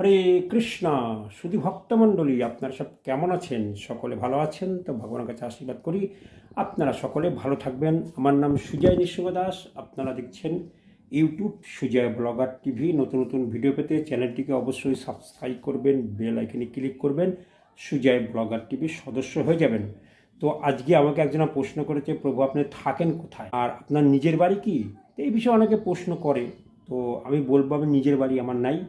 হরে কৃষ্ণ শুধু ভক্তমণ্ডলী, আপনারা সব কেমন আছেন? সকলে ভালো আছেন? তো ভগবানের কাছে আশীর্বাদ করি। আপনারা সকলে ভালো থাকবেন। আমার নাম সুজয় নিঃসঙ্গ দাস। আপনারা দেখছেন ইউটিউব সুজয় ব্লগার টিভি। নতুন নতুন ভিডিও পেতে চ্যানেলটিকে অবশ্যই সাবস্ক্রাইব করবেন, বেল আইকনে ক্লিক করবেন। সুজয় ব্লগার টিভির সদস্য হয়ে যাবেন। তো আজকে আমাকে একজনা প্রশ্ন করেছে, প্রভু, আপনি থাকেন কোথায়? আর আপনার নিজের বাড়ি কি? এই বিষয়ে অনেকে প্রশ্ন করে। তো আমি বলব, আমি নিজের বাড়ি আমার নাই।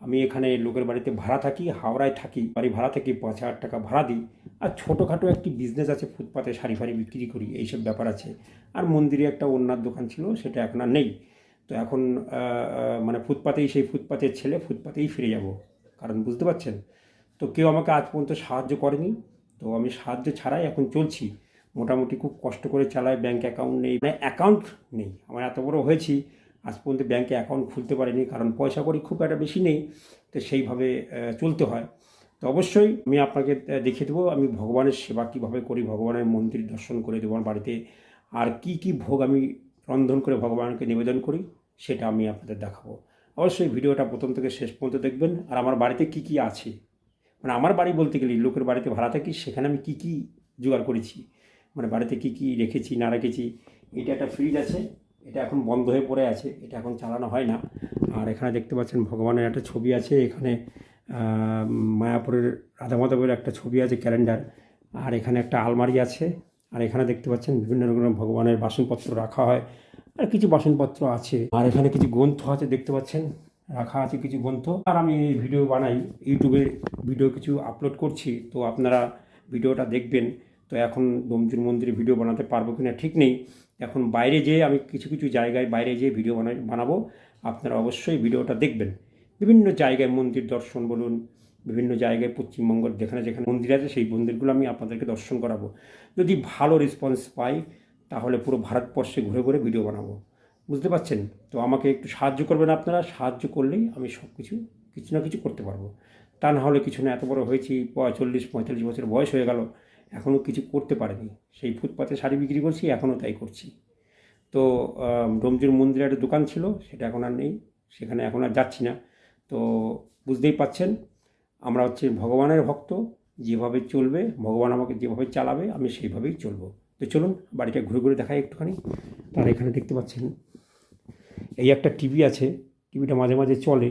আমি এখানে লোকের বাড়িতে ভাড়া থাকি, হাওড়ায় থাকি, বাড়ি ভাড়া থাকি পাঁচ হাজার টাকা ভাড়া দিই। আর ছোটোখাটো একটি বিজনেস আছে, ফুটপাতে শাড়ি ফাড়ি বিক্রি করি, এইসব ব্যাপার আছে। আর মন্দিরে একটা অন্যার দোকান ছিল, সেটা এখন আর নেই। তো এখন মানে ফুটপাতেই, সেই ফুটপাতের ছেলে ফুটপাতেই ফিরে যাব। কারণ বুঝতে পারছেন? তো কেউ আমাকে আজ পর্যন্ত সাহায্য করেনি। তো আমি সাহায্য ছাড়াই এখন চলছি। মোটামুটি খুব কষ্ট করে চালাই ব্যাংক অ্যাকাউন্ট নেই মানে অ্যাকাউন্ট নেই। আমার এত বড় হয়েছি আজ পর্যন্ত ব্যাংকে অ্যাকাউন্ট খুলতে পারিনি, কারণ পয়সা করি খুব একটা বেশি নেই, তো সেইভাবে চলতে হয়। তো অবশ্যই আমি আপনাকে দেখিয়ে দেবো, আমি ভগবানের সেবা কীভাবে করি, ভগবানের মন্দির দর্শন করে দেবো আমার বাড়িতে, আর কি কি ভোগ আমি রন্ধন করে ভগবানকে নিবেদন করি, সেটা আমি আপনাদের দেখাবো। অবশ্যই ভিডিওটা প্রথম থেকে শেষ পর্যন্ত দেখবেন, আর আমার বাড়িতে কি কি আছে? মানে আমার বাড়ি বলতে গেলে, লোকের বাড়িতে ভাড়া থাকি, সেখানে আমি কি কি জোগাড় করেছি? মানে বাড়িতে কি কি রেখেছি, না রেখেছি? এটা একটা ফ্রিজ আছে এটা এখন বন্ধ হয়ে পড়ে আছে, এটা এখন চালানো হয় না। আর এখানে দেখতে পাচ্ছেন ভগবানের একটা ছবি আছে, এখানে মায়াপুরের রাধা মাধবের একটা ছবি আছে, ক্যালেন্ডার। আর এখানে একটা আলমারি আছে, আর এখানে দেখতে পাচ্ছেন বিভিন্ন রকমের ভগবানের বাসনপত্র রাখা হয়, আর কিছু বাসনপত্র আছে। আর এখানে কিছু গ্রন্থ আছে, দেখতে পাচ্ছেন, রাখা আছে কিছু গ্রন্থ। আর আমি এই ভিডিও বানাই, ইউটিউবে ভিডিও কিছু আপলোড করছি, তো আপনারা ভিডিওটা দেখবেন, তো এখন ডোমজুর মন্দিরে ভিডিও বানাতে পারব কিনা ঠিক নেই। এখন বাইরে যেয়ে আমি কিছু কিছু জায়গায় বাইরে যেয়ে ভিডিও বানাই বানাবো। আপনারা অবশ্যই ভিডিওটা দেখবেন। বিভিন্ন জায়গায় মন্দির দর্শন বলুন, বিভিন্ন জায়গায় পশ্চিমবঙ্গের যেখানে যেখানে মন্দির আছে সেই মন্দিরগুলো আমি আপনাদেরকে দর্শন করাবো। যদি ভালো রেসপন্স পাই, তাহলে পুরো ভারতবর্ষে ঘুরে ঘুরে ভিডিও বানাবো। বুঝতে পারছেন? তো আমাকে একটু সাহায্য করবেন আপনারা। সাহায্য করলেই আমি সব কিছু কিছু না কিছু করতে পারব। তা না হলে কিছু না, এত বড় হয়েছি চল্লিশ পঁয়তাল্লিশ বছর বয়স হয়ে গেল। এখনও কিছু করতে পারিনি। সেই ফুটপাতে শাড়ি বিক্রি করছি, এখনও তাই করছি। তো ডোমজুর মন্দিরে একটা দোকান ছিল, সেটা এখন আর নেই, সেখানে এখন আর যাচ্ছি না। তো, বুঝতেই পাচ্ছেন, আমরা হচ্ছে ভগবানের ভক্ত, যেভাবে চলবে, ভগবান আমাকে যেভাবে চালাবে, আমি সেইভাবেই চলবো। তো চলুন, বাড়িটা ঘুরে ঘুরে দেখাই একটুখানি। আর এখানে দেখতে পাচ্ছেন, এই একটা টিভি আছে টিভিটা মাঝে মাঝে চলে,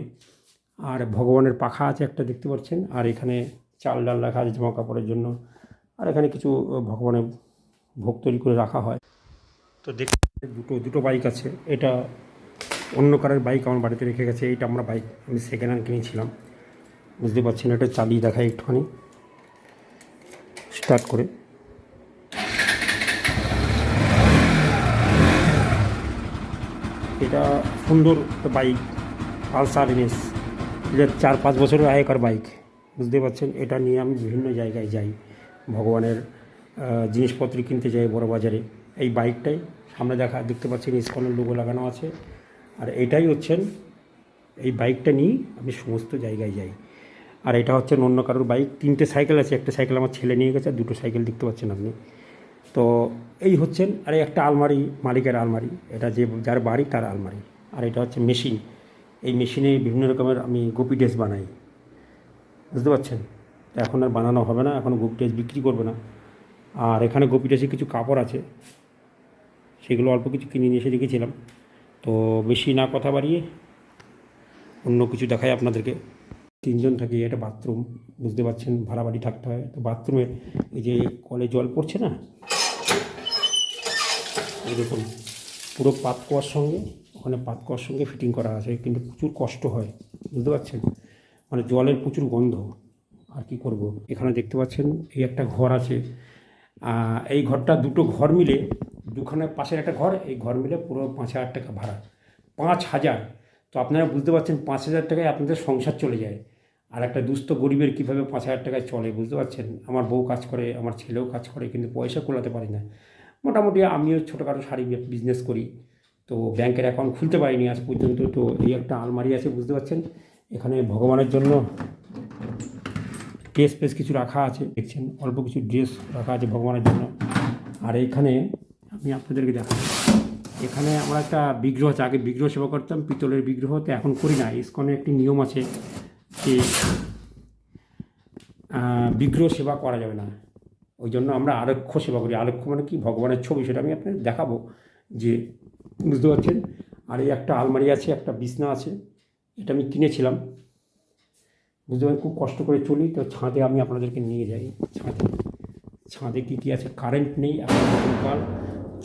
আর ভগবানের পাখা আছে একটা দেখতে পাচ্ছেন, আর এখানে চাল ডাল রাখা আছে জামা কাপড়ের জন্য। আর এখানে কিছু ভগবানের ভোগ তৈরি করে রাখা হয়। তো দেখতে দুটো দুটো বাইক আছে। এটা অন্য কারের বাইক আমার বাড়িতে রেখে গেছে। এইটা আমরা বাইক আমি সেকেন্ড হ্যান্ড কিনেছিলাম। বুঝতে পারছেন, এটা চালিয়ে দেখাই একটুখানি। স্টার্ট করে। এটা সুন্দর বাইক পালসার এনএস এটা চার পাঁচ বছরের আগেকার বাইক বুঝতে পারছেন, এটা নিয়ে আমি বিভিন্ন জায়গায় যাই। ভগবানের জিনিসপত্র কিনতে যাই বড় বাজারে। এই বাইকটাই সামনে দেখা, দেখতে পাচ্ছেন ইস্কনের লোগো লাগানো আছে। আর এটাই হচ্ছেন, এই বাইকটা নিয়ে আমি সমস্ত জায়গায় যাই। আর এটা হচ্ছে অন্য কারোর বাইক। তিনটে সাইকেল আছে, একটা সাইকেল আমার ছেলে নিয়ে গেছে দুটো সাইকেল দেখতে পাচ্ছেন আপনি। তো এই হচ্ছেন, আর একটা আলমারি, মালিকের আলমারি। এটা যে, যার বাড়ি তার আলমারি। আর এটা হচ্ছে মেশিন। এই মেশিনে বিভিন্ন রকমের আমি গোপি ড্রেস বানাই। বুঝতে পারছেন? এখন আর বানানো হবে না, এখন গোপি ড্রেস বিক্রি করবে না। আর এখানে গোপি ড্রেসে কিছু কাপড় আছে, সেগুলো অল্প কিছু কিনে নিয়ে এসে রেখেছিলাম। তো বেশি না কথা বাড়িয়ে অন্য কিছু দেখাই আপনাদেরকে। তিনজন থাকি এটা বাথরুম, বুঝতে পারছেন, ভাড়া বাড়ি থাকতে হয়। তো বাথরুমে এই যে কলে জল পড়ছে না এরকম পুরো পাত কুয়ার সঙ্গে, ওখানে পাত কুয়ার সঙ্গে ফিটিং করা আছে, কিন্তু প্রচুর কষ্ট হয়, বুঝতে পারছেন? মানে জলের প্রচুর গন্ধ। আর কি করব? এখানে দেখতে পাচ্ছেন এই একটা ঘর আছে। এই ঘরটা দুটো ঘর মিলে দুখানে পাশের একটা ঘর, এই ঘর মিলে পুরো পাঁচ হাজার টাকা ভাড়া। পাঁচ হাজার। তো আপনারা বুঝতে পারছেন পাঁচ হাজার টাকায় আপনাদের সংসার চলে যায়। আর একটা দুস্থ গরিবের কীভাবে পাঁচ হাজার টাকায় চলে বুঝতে পারছেন? আমার বউ কাজ করে, আমার ছেলেও কাজ করে, কিন্তু পয়সা কোলাতে পারি না। মোটামুটি আমিও ছোটোখাটো শাড়ি বিজনেস করি। তো ব্যাংকের অ্যাকাউন্ট খুলতে পারিনি আজ পর্যন্ত। তো এই একটা আলমারি আছে, বুঝতে পারছেন? এখানে ভগবানের জন্য ড্রেস ফ্রেস কিছু রাখা আছে, দেখছেন, অল্প কিছু ড্রেস রাখা আছে ভগবানের জন্য। আর এইখানে আমি আপনাদেরকে দেখাবো। এখানে আমার একটা বিগ্রহ আছে, আগে বিগ্রহ সেবা করতাম, পিতলের বিগ্রহ, তো এখন করি না। ইস্কনে একটি নিয়ম আছে যে বিগ্রহ সেবা করা যাবে না। ওই জন্য আমরা আরক্ষ সেবা করি। আরক্ষ মানে কি? ভগবানের ছবি, সেটা আমি আপনাদের দেখাবো যে, বুঝতে পারছেন? আর এই একটা আলমারি আছে, একটা বিছনা আছে, এটা আমি কিনেছিলাম। বুঝতে পারেন খুব কষ্ট করে চলি, তো ছাদে আমি আপনাদেরকে নিয়ে যাই। ছাদে। ছাদে কী কী আছে? কারেন্ট নেই, এখন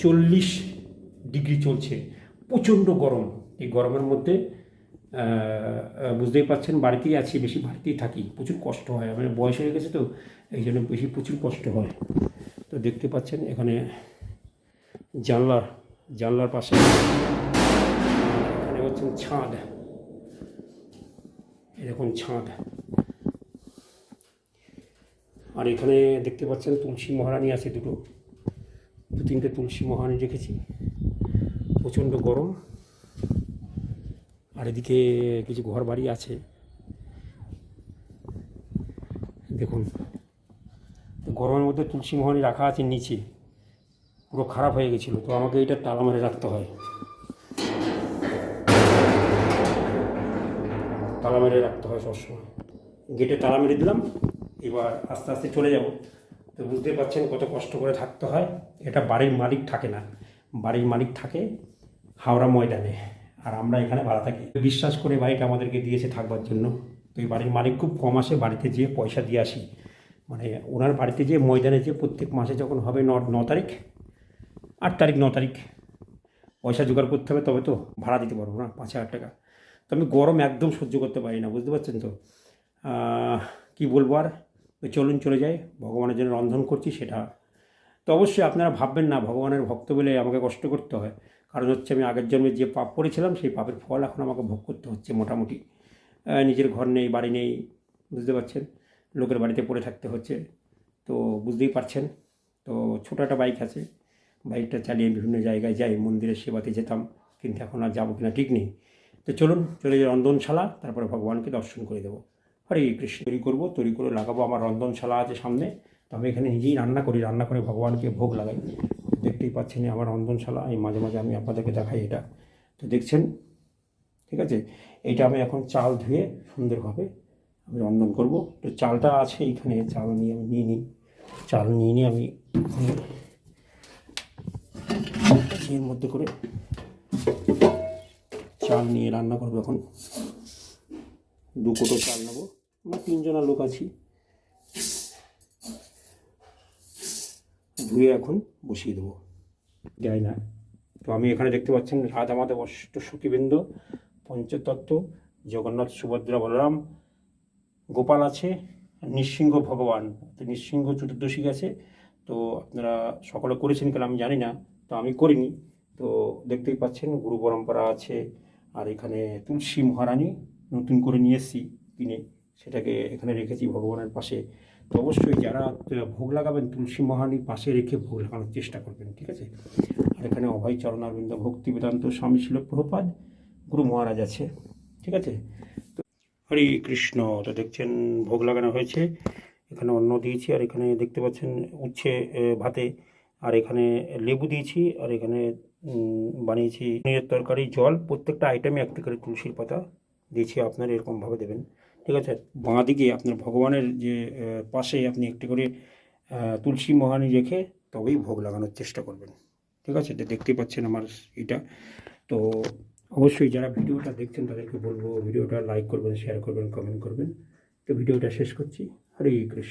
চল্লিশ ডিগ্রি চলছে। প্রচণ্ড গরম। এই গরমের মধ্যে বুঝতেই পারছেন, বাড়িতেই আছি, বেশি বাড়িতেই থাকি। প্রচুর কষ্ট হয়। আমার বয়স হয়ে গেছে তো, এই জন্য বেশি প্রচুর কষ্ট হয়। তো দেখতে পাচ্ছেন, এখানে জানলার জানলার পাশে, এখানে হচ্ছেন ছাদ। এরকম ছাদ। আর এখানে দেখতে পাচ্ছেন তুলসী মহারানী আছে দুটো। দু তিনটে তুলসী মহারানী রেখেছি। প্রচণ্ড গরম। আর এদিকে কিছু ঘর বাড়ি আছে। দেখুন, গরমের মধ্যে তুলসী মহারানী রাখা আছে নিচে। পুরো খারাপ হয়ে গেছিল, তো আমাকে এটা তালা মেরে রাখতে হয়। তালা মেরে রাখতে হয় সবসময়। গেটে তালা মেরে দিলাম, এবার আস্তে আস্তে চলে যাব। তো বুঝতে পারছেন কত কষ্ট করে থাকতে হয়। এটা বাড়ির মালিক থাকে না। বাড়ির মালিক থাকে হাওড়া ময়দানে, আর আমরা এখানে ভাড়া থাকি। বিশ্বাস করে বাড়িটা আমাদেরকে দিয়েছে থাকবার জন্য। তো এই বাড়ির মালিক খুব কম আসে বাড়িতে যেয়ে পয়সা দিয়ে আসি। মানে ওনার বাড়িতে যেয়ে ময়দানে যে প্রত্যেক মাসে যখন হবে ন ন তারিখ, আট তারিখ, ন তারিখ, পয়সা জোগাড় করতে হবে তবে তো ভাড়া দিতে পারব না, পাঁচ হাজার টাকা। তো আমি গরম একদম সহ্য করতে পারি না, বুঝতে পারছেন তো? কি বলব আর? চলুন চলে যাই, ভগবানের জন্য রন্ধন করছি সেটা। তো অবশ্যই আপনারা ভাববেন না, ভগবানের ভক্ত বলে আমাকে কষ্ট করতে হয়। কারণ হচ্ছে আমি আগের জন্মে যে পাপ করেছিলাম, সেই পাপের ফল এখন আমাকে ভোগ করতে হচ্ছে মোটামুটি। নিজের ঘর নেই, বাড়ি নেই, বুঝতে পারছেন? লোকের বাড়িতে পড়ে থাকতে হচ্ছে, তো বুঝতেই পারছেন? তো ছোটো একটা বাইক আছে, বাইকটা চালিয়ে বিভিন্ন জায়গায় যাই, মন্দিরের সেবাতে যেতাম, কিন্তু এখন আর যাব কিনা ঠিক নেই। তো চলুন চলে যাই রন্ধনশালা, তারপরে ভগবানকে দর্শন করে দেবো। হরে কৃষ্ণ। তৈরি করব, তৈরি করে লাগাবো, আমার রন্ধনশালা আছে সামনে। তো আমি এখানে নিজেই রান্না করি, রান্না করে ভগবানকে ভোগ লাগাই। দেখতেই পাচ্ছেন আমার রন্ধনশালা, এই মাঝে মাঝে আমি আপনাদেরকে দেখাই এটা। তো দেখছেন? ঠিক আছে? এটা আমি এখন চাল ধুয়ে সুন্দরভাবে আমি রন্ধন করব। তো চালটা আছে এইখানে, চাল নিয়ে আমি নিয়ে নিই। চাল নিয়ে নিয়ে আমি এর মধ্যে করে চাল নিয়ে রান্না করব এখন। দু কোটো চাল নেব। আমরা তিনজনা লোক আছি। ধুয়ে এখন বসিয়ে দেবো। যাই না। তো আমি এখানে দেখতে পাচ্ছেন রাধা মাধব অষ্ট সখীবৃন্দ, পঞ্চতত্ত্ব, জগন্নাথ, সুভদ্রা, বলরাম, গোপাল আছে, নৃসিংহ ভগবান। তো নৃসিংহ চতুর্দশী আছে তো আপনারা সকলে করেছেন কেন আমি জানি না। তো আমি করিনি। তো দেখতেই পাচ্ছেন গুরু পরম্পরা আছে আর এখানে তুলসী মহারানী নতুন করে নিয়ে এসেছি। কিনে সেটাকে এখানে রেখেছি ভগবানের পাশে। তো অবশ্যই যারা ভোগ লাগাবেন, তুলসী মহারানীর পাশে রেখে ভোগ লাগানোর চেষ্টা করবেন, ঠিক আছে? আর এখানে অভয় চরণারবিন্দ ভক্তি বেদান্ত স্বামী ছিল প্রভুপাদ গুরু মহারাজ আছে, ঠিক আছে? তো হরে কৃষ্ণ, তো দেখছেন ভোগ লাগানো হয়েছে। এখানে অন্ন দিয়েছি, আর এখানে দেখতে পাচ্ছেন উচ্ছে ভাতে। আর এখানে লেবু দিয়েছি, আর এখানে বানিয়েছি। পনিরের তরকারি, জল, প্রত্যেকটা আইটেমে একটা করে তুলসীর পাতা দিয়েছি, আপনারা এরকমভাবে দেবেন। ঠিক আছে? বাঁ দিকে আপনার ভগবানের যে পাশে আপনি একটি করে তুলসী মহানি রেখে তবেই ভোগ লাগানোর চেষ্টা করবেন। ঠিক আছে? তো দেখতেই পাচ্ছেন আমার এটা। তো অবশ্যই যারা ভিডিওটা দেখছেন, তাদেরকে বলব, ভিডিওটা লাইক করবেন শেয়ার করবেন কমেন্ট করবেন। তো ভিডিওটা শেষ করছি। হরে কৃষ্ণ।